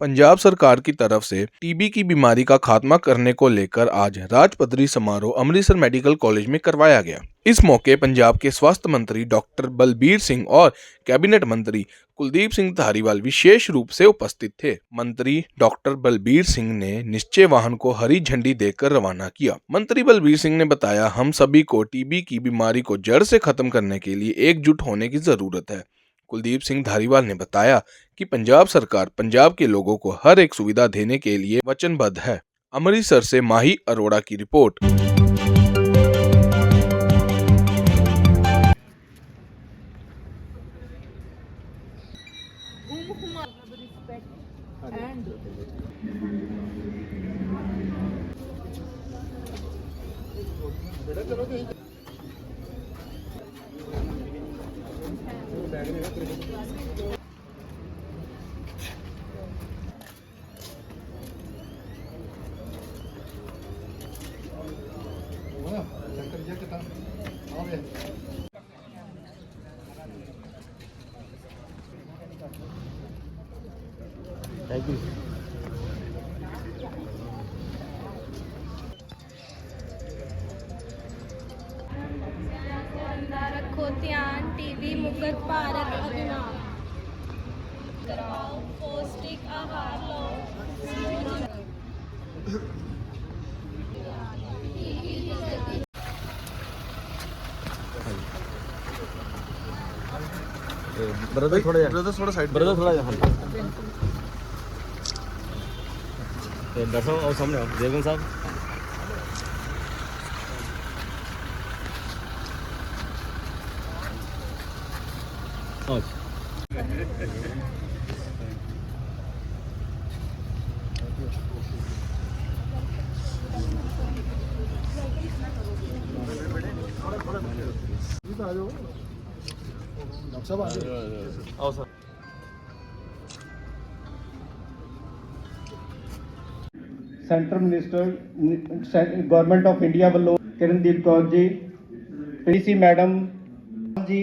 पंजाब सरकार की तरफ़ से टीबी की बीमारी का खात्मा करने को लेकर आज राजपत्रित समारोह अमृतसर मेडिकल कॉलेज में करवाया गया। इस मौके पंजाब के स्वास्थ्य मंत्री डॉक्टर बलबीर सिंह और कैबिनेट मंत्री कुलदीप सिंह धारीवाल विशेष रूप से उपस्थित थे। मंत्री डॉक्टर बलबीर सिंह ने निश्चय वाहन को हरी झंडी देकर रवाना किया। मंत्री बलबीर सिंह ने बताया, हम सभी को टीबी की बीमारी को जड़ से खत्म करने के लिए एकजुट होने की ज़रूरत है। कुलदीप सिंह धारीवाल ने बताया कि पंजाब सरकार पंजाब के लोगों को हर एक सुविधा देने के लिए वचनबद्ध है अमृतसर से माही अरोड़ा की रिपोर्ट ਦਾ ਰੱਖੋ ਧਿਆਨ ਟੀਵੀ ਮੁਕਤ ਭਾਰਤ ਅਭਿਆਨ ਕਰਾਓ ਪੌਸ਼ਟਿਕ ਆਹਾਰ ਲਓ ਬ੍ਰਦਰ ਥੋੜਾ ਜਿਹਾ ਬ੍ਰਦਰ ਥੋੜਾ ਸਾਈਡ ਬ੍ਰਦਰ ਥੋੜਾ ਜਿਹਾ ਹਾਂਜੀ ਤੇ ਡਾਕਟਰ ਸਾਹਿਬ ਆਓ ਸਾਹਮਣੇ ਆਓ ਦੇਵਨ ਸਾਹਿਬ ਆਓ ਆ ਜਾਓ doctor minister government of India ਵੱਲੋਂ ਕਿਰਨਦੀਪ ਕੌਰ ਜੀ ਪੀਸੀ ਮੈਡਮ ਜੀ,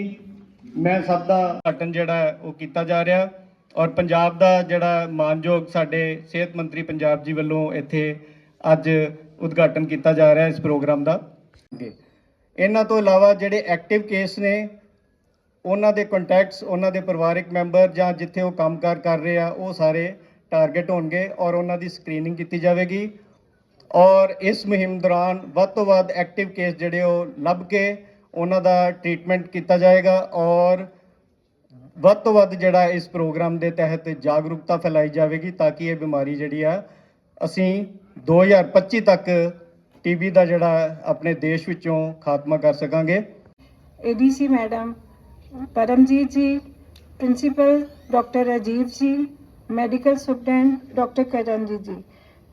ਮੈਂ ਸਭ ਦਾ ਘਟਨ ਜਿਹੜਾ ਉਹ ਕੀਤਾ ਜਾ ਰਿਹਾ ਔਰ ਪੰਜਾਬ ਦਾ ਜਿਹੜਾ ਮਾਨਯੋਗ ਸਾਡੇ ਸਿਹਤ ਮੰਤਰੀ ਪੰਜਾਬ ਜੀ ਵੱਲੋਂ ਇੱਥੇ ਅੱਜ ਉਦਘਾਟਨ ਕੀਤਾ ਜਾ ਰਿਹਾ ਇਸ ਪ੍ਰੋਗਰਾਮ ਦਾ। ਇਹਨਾਂ ਤੋਂ ਇਲਾਵਾ ਜਿਹੜੇ ਐਕਟਿਵ ਕੇਸ ਨੇ ਉਹਨਾਂ ਦੇ ਕੰਟੈਕਟਸ ਉਹਨਾਂ ਦੇ ਪਰਿਵਾਰਿਕ ਮੈਂਬਰ ਜਾਂ ਜਿੱਥੇ ਉਹ ਕੰਮਕਾਰ ਕਰ ਰਹੇ ਆ, ਉਹ ਸਾਰੇ ਟਾਰਗੇਟ ਹੋਣਗੇ ਔਰ ਉਹਨਾਂ ਦੀ ਸਕਰੀਨਿੰਗ ਕੀਤੀ ਜਾਵੇਗੀ। ਔਰ ਇਸ ਮੁਹਿੰਮ ਦੌਰਾਨ ਵੱਧ ਤੋਂ ਵੱਧ ਐਕਟਿਵ ਕੇਸ ਜਿਹੜੇ ਉਹ ਲੱਭ ਕੇ ਉਹਨਾਂ ਦਾ ਟ੍ਰੀਟਮੈਂਟ ਕੀਤਾ ਜਾਏਗਾ ਔਰ ਵੱਧ ਤੋਂ ਵੱਧ ਜਿਹੜਾ ਇਸ ਪ੍ਰੋਗਰਾਮ ਦੇ ਤਹਿਤ ਜਾਗਰੂਕਤਾ ਫੈਲਾਈ ਜਾਵੇਗੀ ਤਾਂ ਕਿ ਇਹ ਬਿਮਾਰੀ ਜਿਹੜੀ ਆ, ਅਸੀਂ 2025 ਤੱਕ ਟੀਬੀ ਦਾ ਜਿਹੜਾ ਆਪਣੇ ਦੇਸ਼ ਵਿੱਚੋਂ ਖਾਤਮਾ ਕਰ ਸਕਾਂਗੇ। ਏਡੀਸੀ ਮੈਡਮ ਪਰਮਜੀਤ ਜੀ, ਪ੍ਰਿੰਸੀਪਲ ਡਾਕਟਰ ਰਾਜੀਵ ਜੀ, ਮੈਡੀਕਲ ਸੁਪਰਡੈਂਟ ਡਾਕਟਰ ਕਰਨਜੀਤ ਜੀ।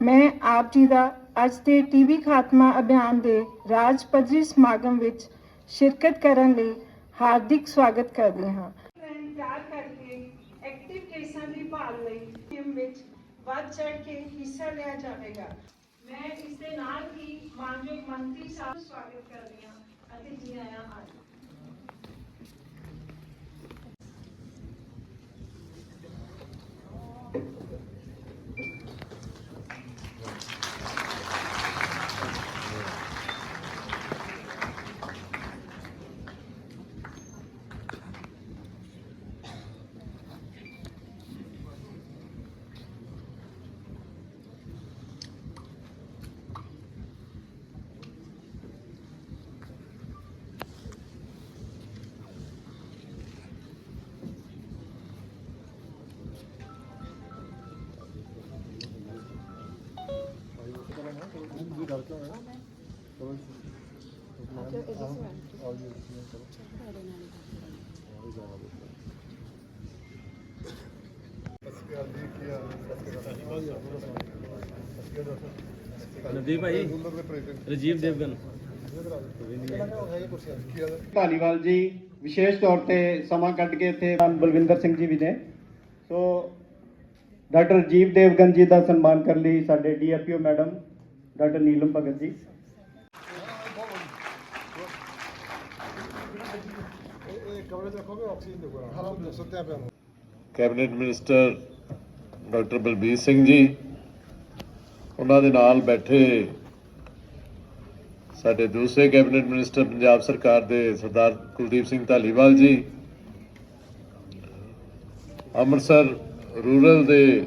ਮੈਂ ਆਪ ਜੀ ਦਾ ਅੱਜ ਦੇ ਟੀਵੀ ਖਾਤਮਾ ਅਭਿਆਨ ਦੇ ਰਾਜ ਪੱਧਰੀ ਸਮਾਗਮ ਵਿੱਚ ਸ਼ਿਰਕਤ ਕਰਨ ਲਈ ਹਾਰਦਿਕ ਸਵਾਗਤ ਕਰਦੇ ਹਾਂ। ਤਿਆਰ ਕਰਕੇ ਐਕਟਿਵ ਕੇਸਾਂ ਦੀ ਭਾਲ ਲਈ ਟੀਮ ਵਿੱਚ ਵੱਧ ਚੜ ਕੇ ਹਿੱਸਾ ਲਿਆ ਜਾਵੇਗਾ। ਮੈਂ ਇਸ ਦੇ ਨਾਲ ਹੀ ਮਾਨਯੋਗ ਮੰਤਰੀ ਸਾਹਿਬ ਸਵਾਗਤ ਕਰਦੀ ਹਾਂ ਅਤੇ ਜੀ ਆਇਆਂ ਹਾਜ਼ਰ ਨਵਦੀਪ ਭਾਈ, ਰਜੀਵ ਦੇਵਗਨ। ਧਾਲੀਵਾਲ ਜੀ, ਵਿਸ਼ੇਸ਼ ਤੌਰ ਤੇ ਸਮਾਂ ਕੱਢ ਕੇ ਇੱਥੇ ਬਲਵਿੰਦਰ ਸਿੰਘ ਜੀ ਵੀ ਨੇ। ਸੋ, ਡਾਕਟਰ ਜੀਵ ਦੇਵਗਨ ਜੀ ਦਾ ਸਨਮਾਨ ਕਰਨ ਲਈ ਸਾਡੇ DFPO madam. Doctor Neelam Bhagat ji. Cabinet minister doctor Balbir Singh ji, ਉਹਨਾਂ ਦੇ ਨਾਲ ਬੈਠੇ ਸਾਡੇ ਦੂਸਰੇ ਕੈਬਨਿਟ ਮਿਨਿਸਟਰ ਪੰਜਾਬ ਸਰਕਾਰ ਦੇ ਸਰਦਾਰ ਕੁਲਦੀਪ ਸਿੰਘ ਧਾਲੀਵਾਲ ਜੀ, ਅੰਮ੍ਰਿਤਸਰ ਰੂਰਲ ਦੇ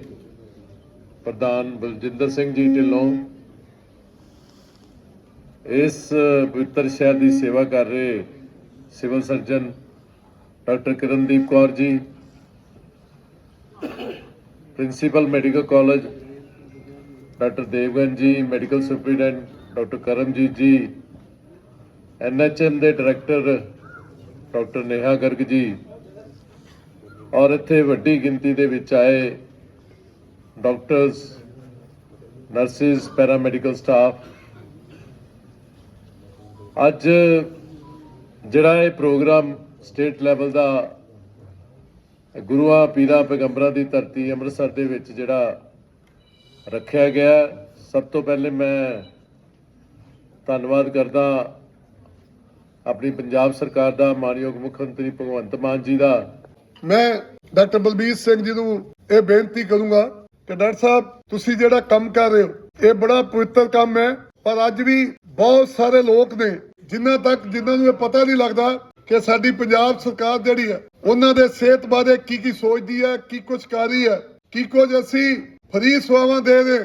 ਪ੍ਰਧਾਨ ਬਲਜਿੰਦਰ ਸਿੰਘ ਜੀ ਢਿੱਲੋਂ ਇਸ ਪਵਿੱਤਰ ਸ਼ਹਿਰ ਦੀ ਸੇਵਾ ਕਰ ਰਹੇ civil surgeon doctor Kirandeep Kaur ji, principal medical college, doctor Devgan ji, medical superintendent doctor Karamjit ਜੀ, ਐਨਐਚਐਮ ਦੇ ਡਾਇਰੈਕਟਰ ਡਾਕਟਰ ਨੇਹਾ ਗਰਗ ਜੀ ਔਰ ਇੱਥੇ ਵੱਡੀ ਗਿਣਤੀ ਦੇ ਵਿੱਚ ਆਏ ਡਾਕਟਰਸ, ਨਰਸਿਸ ਪੈਰਾਮੈਡੀਕਲ ਸਟਾਫ ਅੱਜ ਜਿਹੜਾ ਇਹ ਪ੍ਰੋਗਰਾਮ ਸਟੇਟ ਲੈਵਲ ਦਾ ਗੁਰੂਆਂ, ਪੀਰਾਂ, ਪੈਗੰਬਰਾਂ ਦੀ ਧਰਤੀ ਅੰਮ੍ਰਿਤਸਰ ਦੇ ਵਿੱਚ ਜਿਹੜਾ ਰੱਖਿਆ ਗਿਆ ਸਭ ਤੋਂ ਪਹਿਲੇ ਮੈਂ ਧੰਨਵਾਦ ਕਰਦਾ ਆਪਣੀ ਪੰਜਾਬ ਸਰਕਾਰ ਦਾ, ਮਾਨਯੋਗ ਮੁੱਖ ਮੰਤਰੀ ਭਗਵੰਤ ਮਾਨ ਜੀ ਦਾ। ਮੈਂ ਡਾਕਟਰ ਬਲਬੀਰ ਸਿੰਘ ਜੀ ਨੂੰ ਇਹ ਬੇਨਤੀ ਕਰੂੰਗਾ ਕਿ ਡਾਕਟਰ ਸਾਹਿਬ, ਤੁਸੀਂ ਜਿਹੜਾ ਕੰਮ ਕਰ ਰਹੇ ਹੋ, ਇਹ ਬੜਾ ਪਵਿੱਤਰ ਕੰਮ ਹੈ। ਪਰ ਅੱਜ ਵੀ ਬਹੁਤ ਸਾਰੇ ਲੋਕ ਨੇ ਜਿਨ੍ਹਾਂ ਤੱਕ ਜਿਨ੍ਹਾਂ ਨੂੰ ਇਹ ਪਤਾ ਨਹੀਂ ਲੱਗਦਾ ਕਿ ਸਾਡੀ ਪੰਜਾਬ ਸਰਕਾਰ ਜਿਹੜੀ ਹੈ, ਉਹਨਾਂ ਦੇ ਸਿਹਤ ਬਾਰੇ ਕੀ ਕੀ ਸੋਚਦੀ ਹੈ, ਕੀ ਕੁਝ ਕਰ ਰਹੀ ਹੈ, ਕੀ ਕੁਝ ਅਸੀਂ ਫਰੀ ਸੇਵਾਵਾਂ ਦੇ ਰਹੇ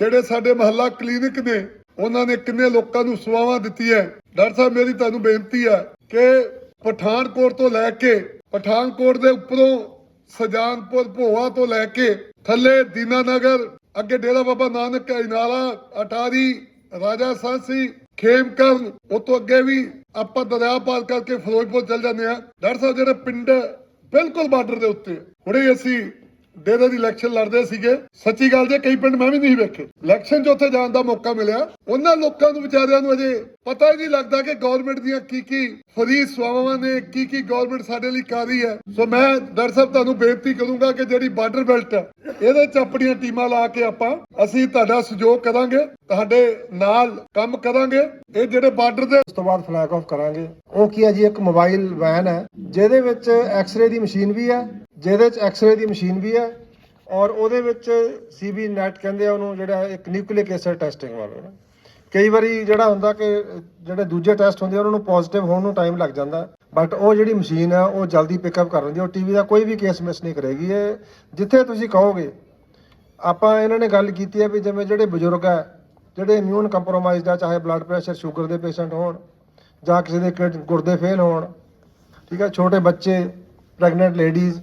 ਜਿਹੜੇ ਸਾਡੇ ਮਹੱਲਾ ਕਲੀਨਿਕ ਨੇ, ਉਹਨਾਂ ਨੇ ਕਿੰਨੇ ਲੋਕਾਂ ਨੂੰ ਸੇਵਾਵਾਂ ਦਿੱਤੀਆਂ ਡਾਕਟਰ ਸਾਹਿਬ, ਮੇਰੀ ਤੁਹਾਨੂੰ ਬੇਨਤੀ ਹੈ ਕਿ ਪਠਾਨਕੋਟ ਤੋਂ ਲੈ ਕੇ, ਪਠਾਨਕੋਟ ਦੇ ਉੱਪਰੋਂ ਸਜਾਨਪੁਰ ਭੋਆ ਤੋਂ ਲੈ ਕੇ, ਥੱਲੇ ਦੀਨਾਨਗਰ, ਅੱਗੇ ਡੇਰਾ ਬਾਬਾ ਨਾਨਕ ਇਨਾਲਾ ਅਟਾਰੀ ਰਾਜਾ ਸਾਂਸੀ ਖੇਮਕਰਨ ਉਹ ਤੋਂ ਅੱਗੇ ਵੀ ਆਪਾਂ ਦਰਿਆ ਪਾਰ ਕਰਕੇ ਫਿਰੋਜ਼ਪੁਰ ਚੱਲ ਜਾਂਦੇ ਆ ਡਾਕਟਰ ਸਾਹਿਬ, ਜਿਹੜੇ ਪਿੰਡ ਬਿਲਕੁਲ ਬਾਰਡਰ ਦੇ ਉੱਤੇ, ਹੁਣੇ ਅਸੀਂ ਡੇਰੇ ਦੀ ਇਲੈਕਸ਼ਨ ਲੜਦੇ ਸੀਗੇ। ਸੱਚੀ ਗੱਲ ਜੇ ਕਈ ਪਿੰਡ ਮੈਂ ਵੀ ਨਹੀਂ ਵੇਖੇ। ਇਲੈਕਸ਼ਨ 'ਚ ਉੱਥੇ ਜਾਣ ਦਾ ਮੌਕਾ ਮਿਲਿਆ। ਉਹਨਾਂ ਲੋਕਾਂ ਨੂੰ ਵਿਚਾਰਿਆਂ ਨੂੰ ਅਜੇ ਪਤਾ ਹੀ ਨਹੀਂ ਲੱਗਦਾ ਕਿ ਗਵਰਨਮੈਂਟ ਦੀਆਂ ਕੀ ਕੀ ਫਰੀ ਸੇਵਾਵਾਂ ਨੇ, ਕੀ ਕੀ ਗਵਰਨਮੈਂਟ ਸਾਡੇ ਲਈ ਕਰ ਰਹੀ ਹੈ। ਸੋ ਮੈਂ ਡਾਕਟਰ ਸਾਹਿਬ ਤੁਹਾਨੂੰ ਬੇਨਤੀ ਕਰੂੰਗਾ ਕਿ ਜਿਹੜੀ ਬਾਰਡਰ ਬੈਲਟ ਹੈ, ਇਹਦੇ 'ਚ ਆਪਣੀਆਂ ਟੀਮਾਂ ਲਾ ਕੇ ਆਪਾਂ, ਅਸੀਂ ਤੁਹਾਡਾ ਸਹਿਯੋਗ ਕਰਾਂਗੇ, ਤੁਹਾਡੇ ਨਾਲ ਕੰਮ ਕਰਾਂਗੇ। ਇਹ ਜਿਹੜੇ ਬਾਰਡਰ ਦੇ ਉਸ ਤੋਂ ਬਾਅਦ ਫਲੈਗ ਆਫ ਕਰਾਂਗੇ। ਉਹ ਕੀ ਹੈ ਜੀ, ਇੱਕ ਮੋਬਾਈਲ ਵੈਨ ਹੈ, ਜਿਹਦੇ ਵਿੱਚ ਐਕਸ-ਰੇ ਦੀ ਮਸ਼ੀਨ ਵੀ ਹੈ ਜਿਹਦੇ 'ਚ ਐਕਸਰੇ ਦੀ ਮਸ਼ੀਨ ਵੀ ਹੈ ਔਰ ਉਹਦੇ ਵਿੱਚ ਸੀਬੀ ਨੈਟ ਕਹਿੰਦੇ ਆ ਉਹਨੂੰ ਜਿਹੜਾ ਇੱਕ ਨਿਊਕਲੀਅਰ ਐਸਿਡ ਟੈਸਟਿੰਗ ਵਾਲਾ ਕਈ ਵਾਰੀ ਜਿਹੜਾ ਹੁੰਦਾ ਕਿ ਜਿਹੜੇ ਦੂਜੇ ਟੈਸਟ ਹੁੰਦੇ ਆ, ਉਹਨਾਂ ਨੂੰ ਪੋਜ਼ਿਟਿਵ ਹੋਣ ਨੂੰ ਟਾਈਮ ਲੱਗ ਜਾਂਦਾ। ਬਟ ਉਹ ਜਿਹੜੀ ਮਸ਼ੀਨ ਹੈ ਉਹ ਜਲਦੀ ਪਿਕਅਪ ਕਰ ਲੈਂਦੀ ਹੈ ਉਹ ਟੀਵੀ ਦਾ ਕੋਈ ਵੀ ਕੇਸ ਮਿਸ ਨਹੀਂ ਕਰੇਗੀ। ਇਹ ਜਿੱਥੇ ਤੁਸੀਂ ਕਹੋਗੇ, ਆਪਾਂ ਇਹਨਾਂ ਨੇ ਗੱਲ ਕੀਤੀ ਹੈ ਵੀ ਜਿਵੇਂ ਜਿਹੜੇ ਬਜ਼ੁਰਗ ਹੈ ਜਿਹੜੇ ਇਮਿਊਨ ਕੰਪਰੋਮਾਈਜ਼ਡ ਆ, ਚਾਹੇ ਬਲੱਡ ਪ੍ਰੈਸ਼ਰ ਸ਼ੂਗਰ ਦੇ ਪੇਸ਼ੈਂਟ ਹੋਣ, ਜਾਂ ਕਿਸੇ ਦੇ ਕਿਡ- ਗੁਰਦੇ ਫੇਲ ਹੋਣ, ਠੀਕ ਹੈ ਛੋਟੇ ਬੱਚੇ ਪ੍ਰੈਗਨੈਂਟ ਲੇਡੀਜ਼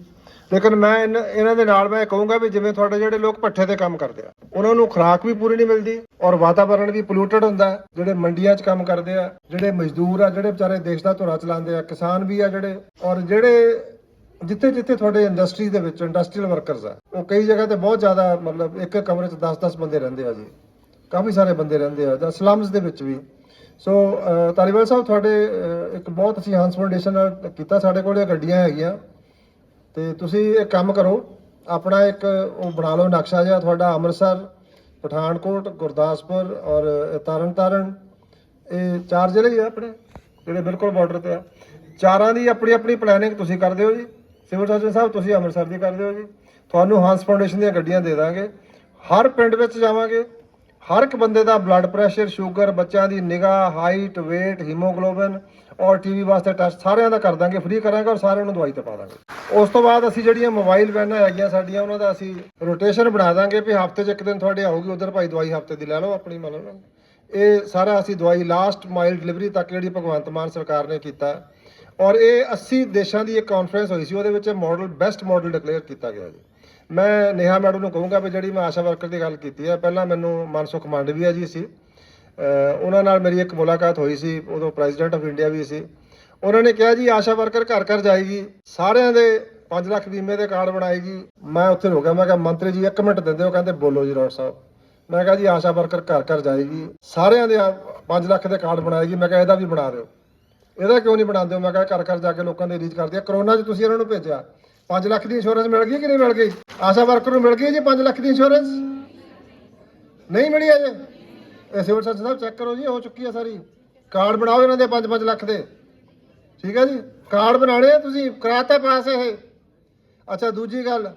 ਲੇਕਿਨ ਮੈਂ ਇਨ- ਇਹਨਾਂ ਦੇ ਨਾਲ ਮੈਂ ਕਹੂੰਗਾ ਵੀ ਜਿਵੇਂ ਤੁਹਾਡੇ ਜਿਹੜੇ ਲੋਕ ਪੱਠੇ ਤੇ ਕੰਮ ਕਰਦੇ ਆ ਉਹਨਾਂ ਨੂੰ ਖੁਰਾਕ ਵੀ ਪੂਰੀ ਨਹੀਂ ਮਿਲਦੀ ਔਰ ਵਾਤਾਵਰਣ ਵੀ ਪੋਲੂਟਡ ਹੁੰਦਾ ਹੈ। ਜਿਹੜੇ ਮੰਡੀਆਂ 'ਚ ਕੰਮ ਕਰਦੇ ਆ ਜਿਹੜੇ ਮਜ਼ਦੂਰ ਆ ਜਿਹੜੇ ਵਿਚਾਰੇ ਦੇਸ਼ ਦਾ ਧੁਰਾ ਚਲਾਉਂਦੇ ਆ ਕਿਸਾਨ ਵੀ ਆ ਜਿਹੜੇ ਔਰ ਜਿਹੜੇ ਜਿੱਥੇ ਜਿੱਥੇ ਤੁਹਾਡੇ ਇੰਡਸਟਰੀ ਦੇ ਵਿੱਚ ਇੰਡਸਟਰੀਅਲ ਵਰਕਰਸ ਆ ਉਹ ਕਈ ਜਗ੍ਹਾ ਤੇ ਬਹੁਤ ਜ਼ਿਆਦਾ ਮਤਲਬ ਇੱਕ ਕਮਰੇ 'ਚ 10-10 ਬੰਦੇ ਰਹਿੰਦੇ ਆ ਜੀ ਕਾਫੀ ਸਾਰੇ ਬੰਦੇ ਰਹਿੰਦੇ ਆ ਜਾਂ ਸਲਮਸ ਦੇ ਵਿੱਚ ਵੀ ਸੋ ਅਹ, ਧਾਲੀਵਾਲ ਸਾਹਿਬ ਤੁਹਾਡੇ ਅਹ, ਇੱਕ ਬਹੁਤ ਅਸੀਂ ਹੰਸ ਫਾਊਂਡੇਸ਼ਨ ਨਾਲ ਕੀਤਾ ਸਾਡੇ ਕੋਲ ਇਹ ਗੱਡੀਆਂ ਹੈਗੀਆਂ ਤੇ ਤੁਸੀਂ ਇੱਕ ਕੰਮ ਕਰੋ, ਆਪਣਾ ਇੱਕ ਉਹ ਬਣਾ ਲਓ ਨਕਸ਼ਾ ਜਿਹਾ, ਤੁਹਾਡਾ ਅੰਮ੍ਰਿਤਸਰ, ਪਠਾਨਕੋਟ, ਗੁਰਦਾਸਪੁਰ ਔਰ ਤਰਨਤਾਰਨ ਇਹ ਚਾਰ ਜ਼ਿਲ੍ਹੇ ਹੀ ਆ ਆਪਣੇ, ਜਿਹੜੇ ਬਿਲਕੁਲ ਬਾਰਡਰ ਤੇ ਆ। ਚਾਰਾਂ ਦੀ ਆਪਣੀ ਆਪਣੀ ਪਲੈਨਿੰਗ ਤੁਸੀਂ ਕਰਦੇ ਹੋ ਜੀ। ਸਿਵਲ ਸਰਜਨ ਸਾਹਿਬ, ਤੁਸੀਂ ਅੰਮ੍ਰਿਤਸਰ ਦੀ ਕਰਦੇ ਹੋ ਜੀ। ਤੁਹਾਨੂੰ ਹਾਂਸ ਫਾਊਂਡੇਸ਼ਨ ਦੀਆਂ ਗੱਡੀਆਂ ਦੇ ਦਾਂਗੇ। ਹਰ ਪਿੰਡ ਵਿੱਚ ਜਾਵਾਂਗੇ। ਹਰ ਇੱਕ ਬੰਦੇ ਦਾ ਬਲੱਡ ਪ੍ਰੈਸ਼ਰ ਸ਼ੂਗਰ ਬੱਚਿਆਂ ਦੀ ਨਿਗਾਹ ਹਾਈਟ weight ਹੀਮੋਗਲੋਬਿਨ ਔਰ ਟੀਵੀ ਵਾਸਤੇ ਟੈਸਟ ਸਾਰਿਆਂ ਦਾ ਕਰ ਦਾਂਗੇ ਫ੍ਰੀ ਕਰਾਂਗੇ ਔਰ ਸਾਰਿਆਂ ਨੂੰ ਦਵਾਈ ਤੇ ਪਾ ਦਾਂਗੇ। ਉਸ ਤੋਂ ਬਾਅਦ ਅਸੀਂ ਜਿਹੜੀਆਂ ਮੋਬਾਈਲ ਵੈਨਾਂ ਹੈਗੀਆਂ ਸਾਡੀਆਂ, ਉਹਨਾਂ ਦਾ ਅਸੀਂ ਰੋਟੇਸ਼ਨ ਬਣਾ ਦਾਂਗੇ ਵੀ ਹਫ਼ਤੇ 'ਚ ਇੱਕ ਦਿਨ ਤੁਹਾਡੇ ਆਊਗੀ, ਉਧਰ ਭਾਈ ਦਵਾਈ ਹਫ਼ਤੇ ਦੀ ਲੈ ਲਓ ਆਪਣੀ ਮਤਲਬ। ਇਹ ਸਾਰਾ ਅਸੀਂ ਦਵਾਈ ਲਾਸਟ ਮਾਈਲ ਡਿਲੀਵਰੀ ਤੱਕ ਜਿਹੜੀ ਭਗਵੰਤ ਮਾਨ ਸਰਕਾਰ ਨੇ ਕੀਤਾ। ਔਰ ਇਹ 80 ਦੇਸ਼ਾਂ ਦੀ ਇੱਕ ਕਾਨਫਰੰਸ ਹੋਈ ਸੀ, ਉਹਦੇ ਵਿੱਚ ਮਾਡਲ ਬੈਸਟ ਮਾਡਲ ਡਿਕਲੇਅਰ ਕੀਤਾ ਗਿਆ ਜੀ। ਮੈਂ ਨੇਹਾ ਮੈਡਮ ਨੂੰ ਕਹੂੰਗਾ ਵੀ ਜਿਹੜੀ ਮੈਂ ਆਸ਼ਾ ਵਰਕਰ ਦੀ ਗੱਲ ਕੀਤੀ ਹੈ, ਪਹਿਲਾਂ ਮੈਨੂੰ ਮਨਸੁਖ ਮੰਡਵੀਆ ਜੀ ਸੀ। ਉਹਨਾਂ ਨਾਲ ਮੇਰੀ ਇੱਕ ਮੁਲਾਕਾਤ ਹੋਈ ਸੀ, ਉਦੋਂ ਪ੍ਰੈਜ਼ੀਡੈਂਟ ਆਫ ਇੰਡੀਆ ਵੀ ਸੀ। ਉਹਨਾਂ ਨੇ ਕਿਹਾ ਜੀ, ਆਸ਼ਾ ਵਰਕਰ ਘਰ ਘਰ ਜਾਏਗੀ, ਸਾਰਿਆਂ ਦੇ 5 ਲੱਖ ਬੀਮੇ ਦੇ ਕਾਰਡ ਬਣਾਏਗੀ। ਮੈਂ ਉੱਥੇ ਹੋ ਗਿਆ, ਮੈਂ ਕਿਹਾ, ਮੰਤਰੀ ਜੀ 1 ਮਿੰਟ ਦਿੰਦੇ ਹੋ, ਕਹਿੰਦੇ, ਬੋਲੋ ਜੀ, ਡਾਕਟਰ ਸਾਹਿਬ। ਮੈਂ ਕਿਹਾ ਜੀ, ਆਸ਼ਾ ਵਰਕਰ ਘਰ ਘਰ ਜਾਏਗੀ, ਸਾਰਿਆਂ ਦੇ 5 ਲੱਖ ਦੇ ਕਾਰਡ ਬਣਾਏਗੀ, ਮੈਂ ਕਿਹਾ, ਇਹਦਾ ਵੀ ਬਣਾ ਦਿਓ। ਇਹਦਾ ਕਿਉਂ ਨਹੀਂ ਬਣਾਉਂਦੇ ਹੋ? ਮੈਂ ਕਿਹਾ, ਘਰ ਘਰ ਜਾ ਕੇ ਲੋਕਾਂ ਦੇ ਰੀਚ ਕਰਦੇ ਆ। ਕਰੋਨਾ 'ਚ ਤੁਸੀਂ ਇਹਨਾਂ ਨੂੰ ਭੇਜਿਆ। 5 ਲੱਖ ਦੀ ਇੰਸ਼ੋਰੈਂਸ ਮਿਲ ਗਈ ਕਿ ਨਹੀਂ ਮਿਲ ਗਈ? ਆਸ਼ਾ ਵਰਕਰ ਨੂੰ ਮਿਲ ਗਈ ਜੀ 5 ਲੱਖ ਦੀ ਇੰਸ਼ੋਰੈਂਸ ਨਹੀਂ ਮਿਲੀ ਅਜੇ? ਇਹ ਸਿਵਲ ਸਰਜਨ ਸਾਹਿਬ ਚੈੱਕ ਕਰੋ ਜੀ, ਹੋ ਚੁੱਕੀ ਹੈ ਸਾਰੀ। ਕਾਰਡ ਬਣਾਓ ਇਹਨਾਂ ਦੇ 5-5 ਲੱਖ ਦੇ। ਠੀਕ ਹੈ ਜੀ? ਕਾਰਡ ਬਣਾਣੇ ਆ ਤੁਸੀਂ, ਕਰਾਤਾ ਪਾਸ ਇਹ। ਅੱਛਾ, ਦੂਜੀ ਗੱਲ।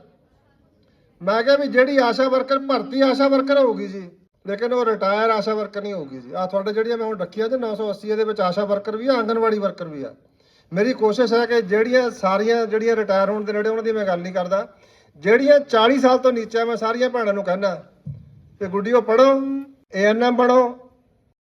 ਮੈਂ ਕਿਹਾ ਵੀ ਜਿਹੜੀ ਆਸ਼ਾ ਵਰਕਰ ਭਰਤੀ ਆਸ਼ਾ ਵਰਕਰ ਹੋਊਗੀ ਜੀ, ਲੇਕਿਨ ਉਹ ਰਿਟਾਇਰ ਆਸ਼ਾ ਵਰਕਰ ਨਹੀਂ ਹੋਊਗੀ ਜੀ। ਆ ਤੁਹਾਡੇ ਜਿਹੜੀਆਂ ਮੈਂ ਹੁਣ ਰੱਖੀਆਂ ਤੇ 980 ਦੇ ਵਿੱਚ ਆਸ਼ਾ ਵਰਕਰ ਵੀ ਆ, ਆਂਗਨਵਾੜੀ ਵਰਕਰ ਵੀ ਆ। ਮੇਰੀ ਕੋਸ਼ਿਸ਼ ਹੈ ਕਿ ਜਿਹੜੀਆਂ ਸਾਰੀਆਂ ਜਿਹੜੀਆਂ ਰਿਟਾਇਰ ਹੋਣ ਦੇ ਨੇੜੇ, ਉਹਨਾਂ ਦੀ ਮੈਂ ਗੱਲ ਨਹੀਂ ਕਰਦਾ। ਜਿਹੜੀਆਂ 40 ਸਾਲ ਤੋਂ ਨੀਚੇ ਮੈਂ ਸਾਰੀਆਂ ਭੈਣਾਂ ਨੂੰ ਕਹਿੰਦਾ, ਕਿ ਗੁੱਡੀਓ ਪੜੋ ਏਐਨਐਮ ਬਣੋ